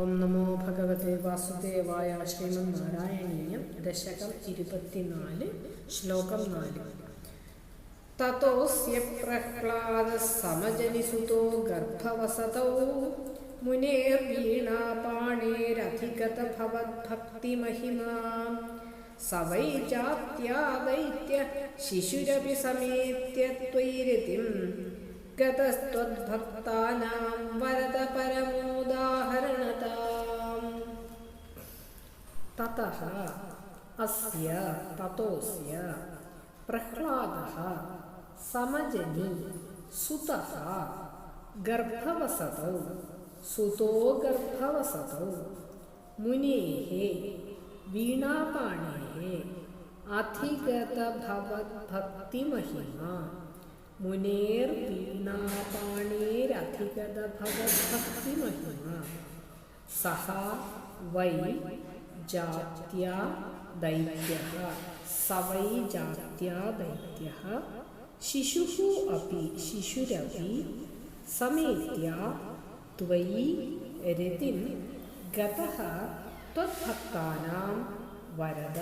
ഓം നമോ ഭഗവതേ വാസുദേവായ ശ്രീമന്നാരായണീയം ദശകം ഇരുപത്തിനാല് ശ്ലോകം നാല്. തതോസ്യ പ്രഹ്ലാദ സമജനിസുതോ ഗർഭവസതൗ മുനേർവീണാപാണേരധിഗത ഭവദ്ഭക്തിമഹിമാ സ വൈ ജാത്യാ ദൈത്യ ശിശുരപി സമേത്യ ത്വൈരതിം ഗതസ്ത്വദ്ഭക്താനാം വരദ പരമോദാഹരണതാം തതഃ അസ്യ തതോസ്യ പ്രഹ്ലാദः സമജനി സുതः ഗർഭവസതौ സുതോ ഗർഭവസതौ മുനേः വീണാപാണേः അധിഗതഭവദ്ഭക്തിമഹിമാ मुनेर मुनेपाणेरधिगद भगवक्ति महिमा। सहा वै जात्या दैत्यः स वै जात्या दैत्यः, शिशुः अपि शिशुरपि समेत्या त्वयि रतिं गतः त्वद्भक्तानां वरद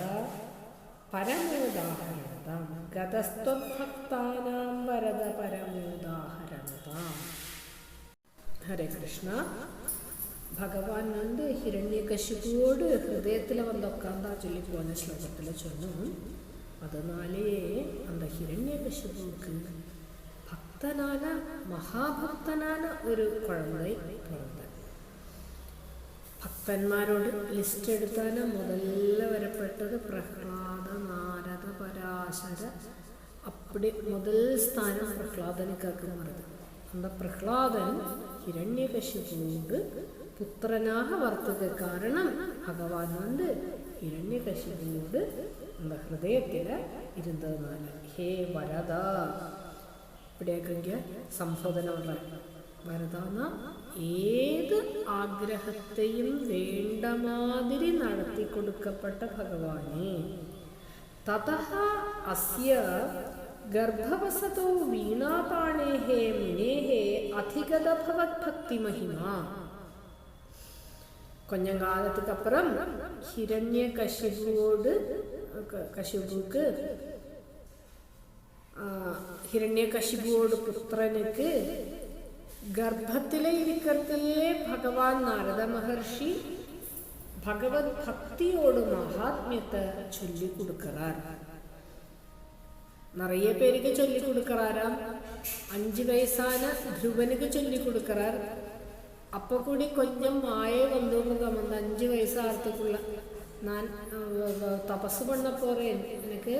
പരമോദാഹരണതാം ഗതസ്ത്വഭക്താനാം വരദ പരമോദാഹരണതാം ഹരേ കൃഷ്ണ ഭഗവാൻ வந்து ஹிரண்யகசிபுவோடு ஹிருதயத்தில் வந்து உட்காந்தா சொல்லி போன ஸ்லோகத்தில் சொன்னோம் அதனாலேயே அந்த ஹிரண்யகசிபுவுக்கு பக்தனான மகாபக்தனான ஒரு குழந்தை பிறந்தார் അപ്പന്മാരോട് ലിസ്റ്റ് എടുത്താൽ മുതല വരപ്പെട്ടത് പ്രഹ്ലാദ നാരദ പരാശര. അപ്പടി മുതൽ സ്ഥാനം പ്രഹ്ലാദനുക്കാക്ക് മറത് അന്ന പ്രഹ്ലാദൻ ഹിരണ്യകശിപുണ്ട് പുത്രനാഹ വർത്തത് കാരണം ഭഗവാൻ വന്ന് ഹിരണ്യകശിപുണ്ട് നമ്മുടെ ഹൃദയത്തിൽ ഇരുന്നതെന്നാണ് ഹേ വരദ. ഇവിടെയൊക്കെ സംശോധന പറയാം വരുതാന ഏത് ആഗ്രഹത്തെയും വേണ്ട മാതിരി നടത്തി കൊടുക്കപ്പെട്ട ഭഗവാനെ. തഥ അസ്യ ഗർഭവസതോ വീണാപാണേഹേ മുനേഹേ അധികതഭവത് ഭക്തിമഹിമ കൊഞ്ഞങ്കാലത്തുക്കപ്പുറം ഹിരണ്യ കശിപുവോട് കശിപുക്ക് ഹിരണ്യ കശിപുവോട് പുത്രനക്ക് ഗർഭത്തിലെ ഇരിക്കത്തിലെ ഭഗവാൻ നാരദ മഹർഷി ഭഗവത് ഭക്തിയോട് മഹാത്മ്യത്തെ ചൊല്ലിക്കൊടുക്കറാ നിറയെ പേരിക്ക് ചൊല്ലിക്കൊടുക്കറാരാം അഞ്ചു വയസ്സാന ധ്രുവനുക്ക് ചൊല്ലിക്കൊടുക്കറാർ അപ്പൊ കൂടി കൊഞ്ഞം മായ വന്നു മുഖം അഞ്ചു വയസ്സാർത്തക്കുള്ള நான் தபசு பண்ண போகிறேன் எனக்கு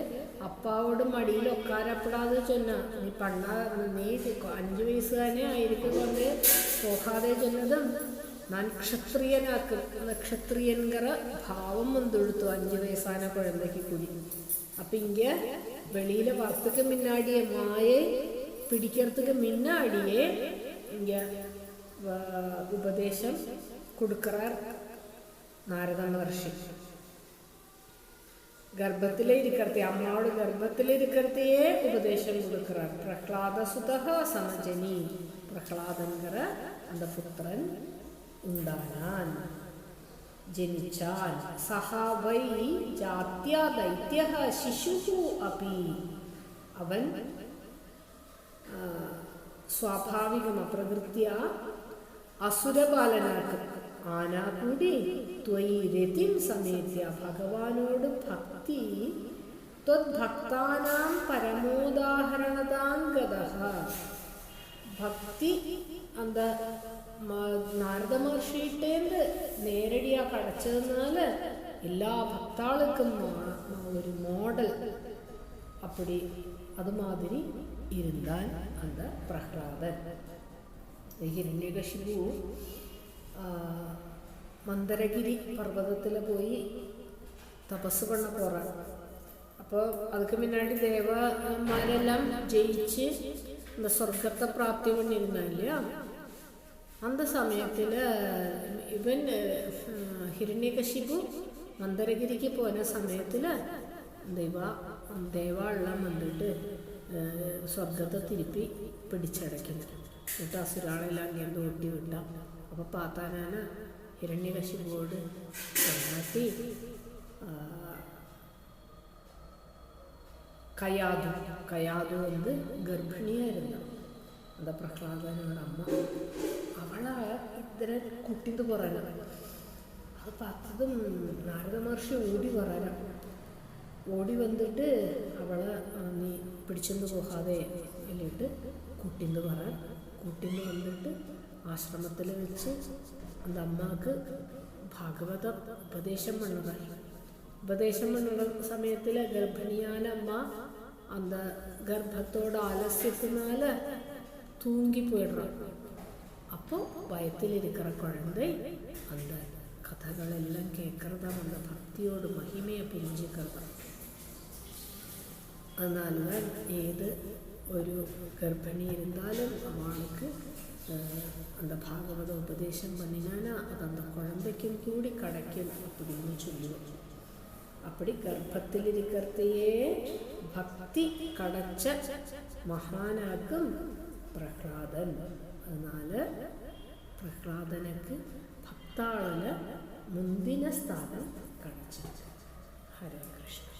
அப்பாவோட மடியில் உட்காரப்படாது சொன்ன நீ பண்ணா நீ அஞ்சு வயசுகாரனே ஆயிருக்கும் கொண்டு போகாதே சொன்னதும் நான் க்ஷத்ரியனாக்கு அந்த க்ஷத்ரியன்கிற பாவம் வந்துடுத்து அஞ்சு வயசான குழந்தைக்கு கூடி அப்போ இங்கே வெளியில் வரத்துக்கு முன்னாடியே மாயை பிடிக்கிறதுக்கு முன்னாடியே இங்கே ഉപദേശം കൊടുക്കറാർ നാരദ മഹർഷി ഗർഭത്തിലെ ഇരിക്കർത്തി അമ്മയോട് ഗർഭത്തിലെ ഇരിക്കർത്തിയെ ഉപദേശം കൊടുക്കറാർ പ്രഹ്ലാദ സുത സമജനി. പ്രഹ്ലാദങ്കര അന്ത പുത്രൻ ഉണ്ടാനാൻ. ജനിച്ചാൽ സഹ വൈ ജാത്യ ദൈത്യ ശിശു അപി. അവൻ സ്വാഭാവികം അപ്രകൃത്യ അസുരപാലനാക്കും ആനാപൂരി ത്വയി രതിം സമേത്യ ഭഗവാനോട് ഭക്തി. ത്വദ്ഭക്താനാം പരമോദാഹരണതാംഗത ഭക്തി അന്ത നാരദ മഹർഷിയിട്ടേന്ന് നേരടിയാ കടച്ചതെന്നാൽ എല്ലാ ഭക്താൾക്കും ഒരു മോഡൽ. അപ്പടി അതുമാതിരി ഇരുന്നാൽ അത് പ്രഹ്ലാദൻ. ഹിരണ്യകശിപു മന്ദരഗിരി പർവ്വതത്തിൽ പോയി തപസ് പണ്ണ പോറാണ് അപ്പോൾ അതുക്ക് മുന്നാടി ദേവന്മാരെല്ലാം ജയിച്ച് இந்த சொர்க்கத்தை പ്രാപ്തി பண்ணியிருந்தாங்க அந்த சமயத்தில் இவன் ഹിരണ്യകശിപു മന്ദരഗിരിക്ക് പോന സമയത്തിൽ ദൈവ ദേവാളെല്ലാം വന്നിട്ട് സ്വർഗത്തെ തിരുപ്പി പിടിച്ചടയ്ക്കുന്നു എന്നിട്ട് അസുരാളെല്ലാം ഞാൻ ഓട്ടി വിട്ട അപ്പോൾ പാത്താനാന ഹിരണ്യകശിപ്പോട് ചെന്നെത്തി കയാതു. കയാതു എന്ത് ഗർഭിണിയായിരുന്നു. അത് പ്രഹ്ലാദനോട് അമ്മ. അവളെ ഇത്ര കുട്ടിന്ന് പറയണം. അത് പത്തതും നാരദ മഹർഷി ഓടി പറയണം ഓടി വന്നിട്ട് അവളെ നീ പിടിച്ചെന്ന് പോകാതെ എന്നിട്ട് കുട്ടിന്ന് പറയാം കുട്ടിന്ന് വന്നിട്ട് ആശ്രമത്തിൽ വെച്ച് എന്റെ അമ്മയ്ക്ക് ഭാഗവത ഉപദേശം പണ്ണുകൾ ഉപദേശം പണ്ണുകൾ സമയത്തിൽ ഗർഭിണിയാന അമ്മ അന്ത ഗർഭത്തോട് ആലസ്യത്തിനാല് തൂങ്കി പോയിടും അപ്പോൾ വയറ്റിലിരിക്കുന്ന കുഴന്ത അന്ത കഥകളെല്ലാം കേൾക്കുന്നത് അന്ന ഭക്തിയോട് മഹിമയെ പിഞ്ചിക്കുന്നത് அதனால ഏത് ഒരു ഗർഭിണി ഇരുന്നാലും அவளுக்கு அந்த பாகவத உபதேசம் பண்ணினானா அது அந்த குழந்தைக்கும் கூடி கிடைக்கும் அப்படின்னு சொல்லுவோம் அப்படி கர்ப்பத்தில் இருக்கிறதையே பக்தி கடைச்ச மகானாக்கும் பிரகலாதன் அதனால பிரகலாதனுக்கு பக்தாளில் முந்தின ஸ்தானம் கிடைச்சது ஹரே கிருஷ்ணன்